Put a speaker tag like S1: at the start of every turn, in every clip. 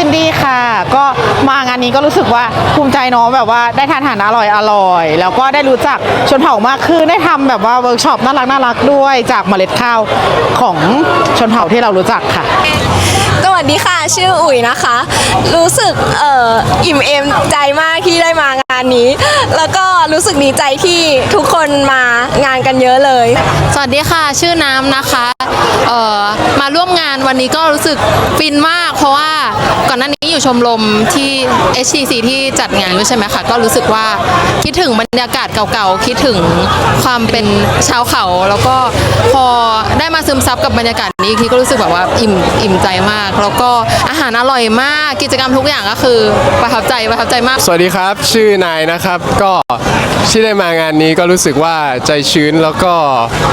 S1: ซินดี้ค่ะ ก็มางานนี้ก็รู้สึกว่าภูมิใจเนาะแบบว่าได้ทานอาหารอร่อยอร่อย แล้วก็ได้รู้จักชนเผ่ามากขึ้นได้ทำแบบว่าเวิร์กช็อปน่ารักน่ารักด้วยจากเมล็ดข้าวของชนเผ่าที่เรารู้จักค่ะ
S2: สวัสดีค่ะ ชื่ออุ๋ยนะคะ รู้สึกเอ่ออิ่มเอมใจมากที่ได้มางานนี้ แล้วก็รู้สึกดีใจที่ทุกคนมางานกันเยอะเลย
S3: สวัสดีค่ะ ชื่อน้ำนะคะ เอ่อมาร่วมงานวันนี้ก็รู้สึกฟินมาก เพราะว่าก่อนหน้านี้อยู่ชมรมที่ HTC ที่จัดงานด้วยใช่ไหมคะก็รู้สึกว่าคิดถึงบรรยากาศเก่าๆ คิดถึงความเป็นชาวเขา แล้วก็พอได้มาซึมซับกับบรรยากาศนี้อีกทีก็รู้สึกแบบว่าอิ่มอิ่มใจมาก แล้วก็อาหารอร่อยมากกิจกรรมทุกอย่างก็คือประทับใจประทับใจมาก
S4: สวัสดีครับ ชื่อนายนะครับก็ที่ได้มางานนี้ก็รู้สึกว่าใจชื้นแล้วก็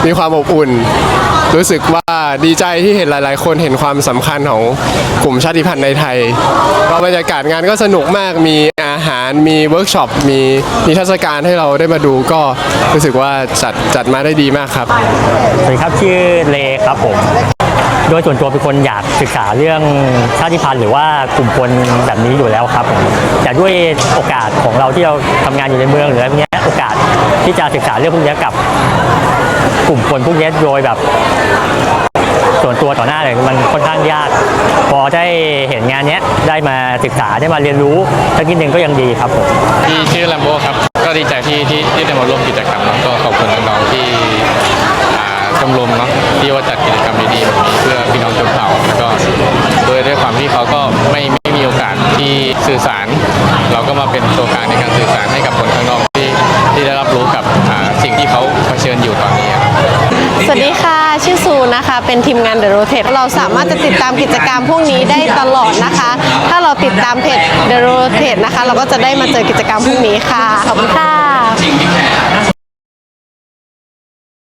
S4: มีความอบอุ่น รู้สึกว่าดีใจที่เห็นหลาย ๆ คนเห็นความสำคัญของกลุ่มชาติพันธุ์ในไทยก็บรรยากาศงานก็สนุกมากมีอาหารมีเวิร์กช็อปมีนิทรรศการให้เราได้มาดูก็รู้สึกว่าจัดจัดมาได้ดีมากครับ
S5: สวัสดีครับชื่อเลครับผมโดยส่วนตัวเป็นคนอยากศึกษาเรื่องชาติพันธุ์หรือว่ากลุ่มคนแบบนี้อยู่แล้วครับ แต่ด้วยโอกาสของเราที่เราทำงานอยู่ในเมืองหรืออะไรเนี้ยโอกาสที่จะศึกษาเรื่องพวกนี้กับ กลุ่มคนพวกนี้โดยแบบ ส่วนตัวต่อหน้าเลยมันค่อนข้างยาก พอได้เห็นงานนี้ได้มาศึกษาได้มาเรียนรู้สักนิดนึงก็ยังดีครับผม
S6: ที่ชื่อแลมโบครับ ก็ดีใจที่ที่ที่ได้มาร่วมกิจกรรมเนาะก็ขอบคุณน้องๆที่อ่าชมรมเนาะที่ว่าจัดกิจกรรมดีๆแบบนี้เพื่อพี่น้องชนเผ่าแล้วก็โดยด้วยความที่เขาก็ไม่ไม่มีโอกาสที่สื่อสาร เราก็มาเป็นตัวกลางในการสื่อสาร ส
S7: วัสดีค่ะ ชื่อซูนะคะ เป็นทีมงานเดอะโรเท e เราสามารถจะติดตามกิจกรรมพวกนี้ได้ตลอดนะคะ ถ้าเราติดตามเพจเดอะโรเท e นะคะ เราก็จะได้มาเจอกิจกรรมพวกนี้ค่ะ ขอบคุณค่ะ